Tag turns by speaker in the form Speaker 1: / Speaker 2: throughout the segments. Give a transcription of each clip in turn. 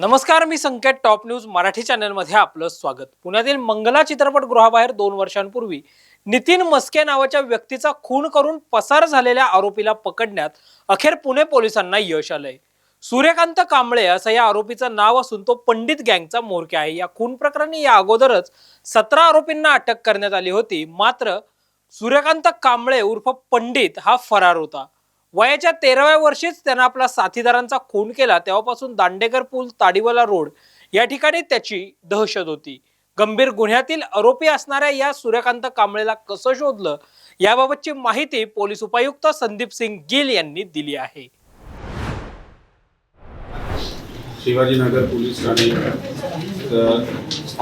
Speaker 1: नमस्कार मी Sanket top news Marathi चॅनलमध्ये आपलं स्वागत. पुण्यातील मंगला चित्रपटगृहाबाहेर दोन वर्षांपूर्वी नितीन मस्के नावाच्या व्यक्तीचा खून करून पसार झालेल्या आरोपीला पकडण्यात अखेर पुणे पोलिसांना यश आलंय. सूर्यकांत कांबळे असं या आरोपीचं नाव असून तो पंडित गँगचा म्होरक्या आहे. या खून प्रकरणी या अगोदरच सतरा आरोपींना अटक करण्यात आली होती. मात्र सूर्यकांत कांबळे उर्फ पंडित हा फरार होता. वयाच्या तेराव्या वर्षीच त्यानं आपला साथीदारांचा खून केला. तेव्हापासून दांडेकर पूल ताडीवाला रोड या ठिकाणी त्याची दहशत होती. गंभीर गुन्ह्यातील आरोपी असणाऱ्या या सूर्यकांत कांबळेला कसं शोधलं? याबाबतची माहिती पोलीस उपायुक्त संदीप सिंग गिल यांनी दिली आहे.
Speaker 2: शिवाजीनगर पोलीस ठाणे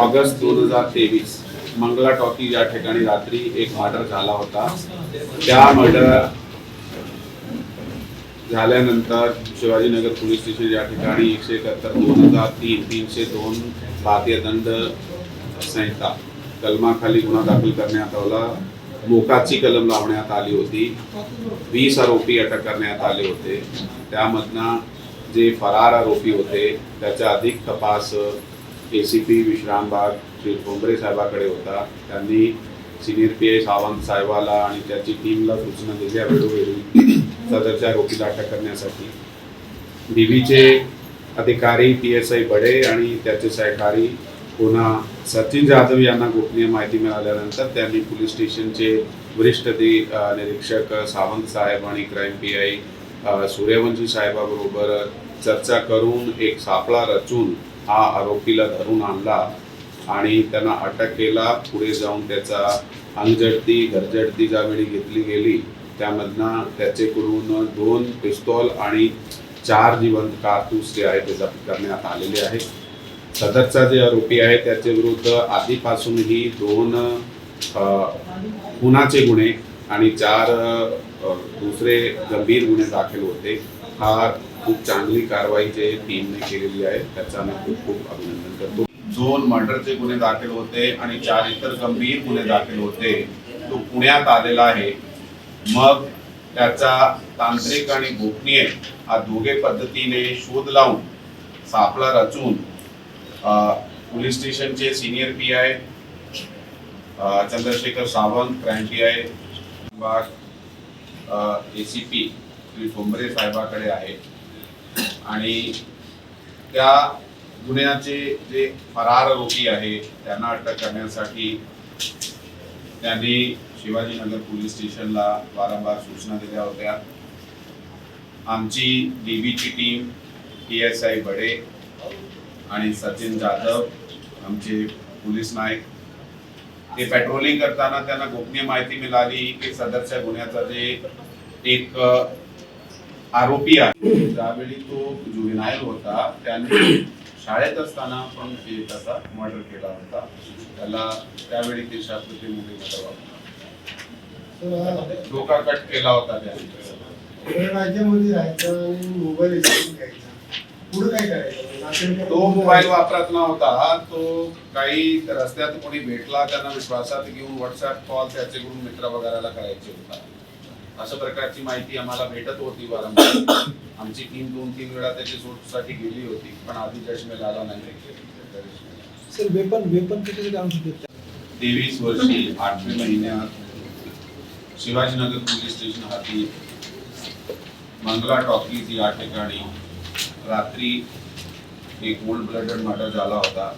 Speaker 2: ऑगस्ट दोन हजार तेवीस मंगला टॉकी या ठिकाणी रात्री एक मर्डर झाला होता. त्या मर्डर झाल्यानंतर शिवाजीनगर पोलीस स्टेशन या ठिकाणी एकशे एकाहत्तर दोन हजार तीन तीनशे दोन भारतीय दंड संहिता कलमाखाली गुन्हा दाखल करण्यात आला. मोकाची कलम लावण्यात आली होती. वीस आरोपी अटक करण्यात आले होते. त्यामधनं जे फरार आरोपी होते त्याचा अधिक तपास A C P Vishrambag Shri Thombare साहेबाकडे होता. त्यांनी सिनियर पी आय सावंत साहेबाला आणि त्याची टीमला सूचना दिल्या वेळोवेळी. सदरच्या आरोपीला अटक करण्यासाठी. बीबीचे अधिकारी पी एस आय बडे आणि त्याचे सहकारी पुन्हा सचिन जाधव यांना गोपनीय माहिती मिळाल्यानंतर त्यांनी पोलीस स्टेशनचे वरिष्ठ अधि- निरीक्षक सावंत साहेब आणि क्राईम पी आय सूर्यवंशी साहेबाबरोबर चर्चा करून एक सापळा रचून हा आरोपीला धरून आणला. आणि त्यांना अटक केला पुढे जाऊन त्याचा अंगझडती घरझडती ज्यावेळी घेतली गेली. त्यामधनं त्याचेकडून दोन पिस्तॉल आणि चार जिवंत कारतूस जे आहे ते जप्त करण्यात आलेले आहे सदरचा जे आरोपी आहे त्याच्या विरुद्ध आधीपासूनही दोन खुनाचे गुन्हे आणि चार दुसरे गंभीर गुन्हे दाखल होते. हा खूप चांगली कारवाई जे टीमने केलेली आहे. त्याचा आम्ही खूप खूप अभिनंदन करतो. दोन मर्डरचे गुन्हे दाखल होते आणि चार इतर गंभीर गुन्हे दाखल होते. तो पुण्यात आलेला आहे. मग त्याचा तांत्रिक आणि गोपनीय हा दोघे पद्धतीने शोध लावून सापळा रचून पोलीस स्टेशनचे senior P I Chandrashekhar Sawant crime P I A C P. Shri Thombare साहेबाकडे आहे. आणि त्या गुन्ह्याचे जे फरार आरोपी आहे त्यांना अटक करण्यासाठी त्यांनी शिवाजीनगर पोलीस स्टेशनला वारंवार सूचना दिल्या होत्या. आमची डीबीची team T S I Bade आणि सचिन जाधव आमचे पोलीस नायक ते पेट्रोलिंग करताना त्यांना गोपनीय माहिती मिळाली की सदरच्या गुन्ह्याचा जे एक आरोपी आहे ज्यावेळी तो जुविनायल होता त्यांनी शाळेत असताना पण ते त्याचा मर्डर केला होता. त्याला त्यावेळी ते शास्त्रज्ञ डोका कट केला होता त्याने
Speaker 3: राज्यामध्ये राहायचं आणि मोबाईल घ्यायचा पुढे काय करायचं?
Speaker 2: तो मोबाईल वापरत नव्हता. तो काही रस्त्यात कोणी भेटला त्यांना विश्वासात घेऊन व्हॉट्सअप कॉल त्याच्याकडून मित्र वगैरेला करायचे होता. अशा प्रकारची माहिती आम्हाला भेटत होती वारंवार. आमची टीम दोन तीन वेळा त्याची शोधसाठी गेली होती पण आधी जश मिळाला नाही.
Speaker 3: सर वेपन वेपन किती काम
Speaker 2: तेवीस वर्षी आठव्या महिन्यात शिवाजीनगर पोलीस स्टेशन हाती मंगला टॉकीज या ठिकाणी. रात्री एक ओल्ड ब्लडेड मर्डर झाला होता.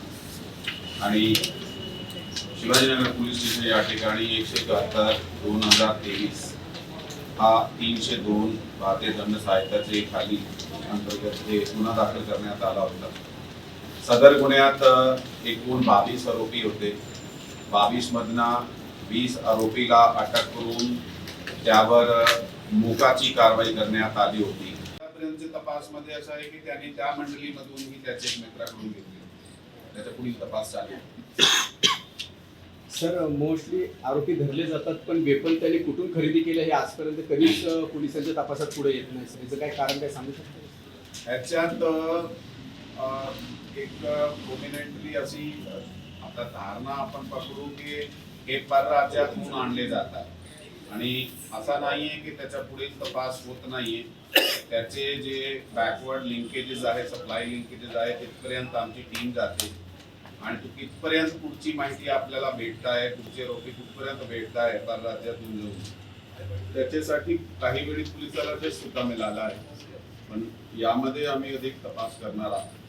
Speaker 2: आणि शिवाजीनगर पोलीस स्टेशन या ठिकाणी एकशे एकाहत्तर दोन हजार तेवीस. हा तीनशे दोन भारतीय दंड साहित्याचे खाली अंतर्गत हे गुन्हा दाखल करण्यात आला होता. सदर गुन्ह्यात एकूण बावीस आरोपी होते. बावीस मधना वीस आरोपीला अटक करून त्यावर मुकाची मोकाची कारवाई करण्यात आली होती. तपास तपासमध्ये असं आहे की त्यांनी त्या मंडळीमधूनही त्याचे एक मित्राकडून घेतले. त्याचा पुढील तपास चालू
Speaker 4: सर मोस्टली uh, आरोपी धरले जातात पण वेपन त्यांनी कुठून खरेदी केलं हे आजपर्यंत कधीच uh, पोलिसांच्या तपासात पुढे येत नाही. सर याचं काय कारण काय सांगू शकतो?
Speaker 2: ह्याच्यात uh, एक प्रोमिनेंटली अशी आता धारणा आपण पकडू की हे परराज्यातून आणले जातात. आणि असा नाही आहे की त्याच्या पुढील तपास होत नाहीये. त्याचे जे बॅकवर्ड लिंकेजेस आहे सप्लाय लिंकेजेस आहे तिथपर्यंत आमची टीम जाते. आणि तो कितपर्यंत पुढची माहिती आपल्याला भेटताय? पुढचे रोपे कुठपर्यंत भेटताय? आहे परराज्यातून जाऊन त्याच्यासाठी काही वेळी पोलिसाला ते सुद्धा मिळाला आहे. पण यामध्ये आम्ही अधिक तपास करणार आहोत.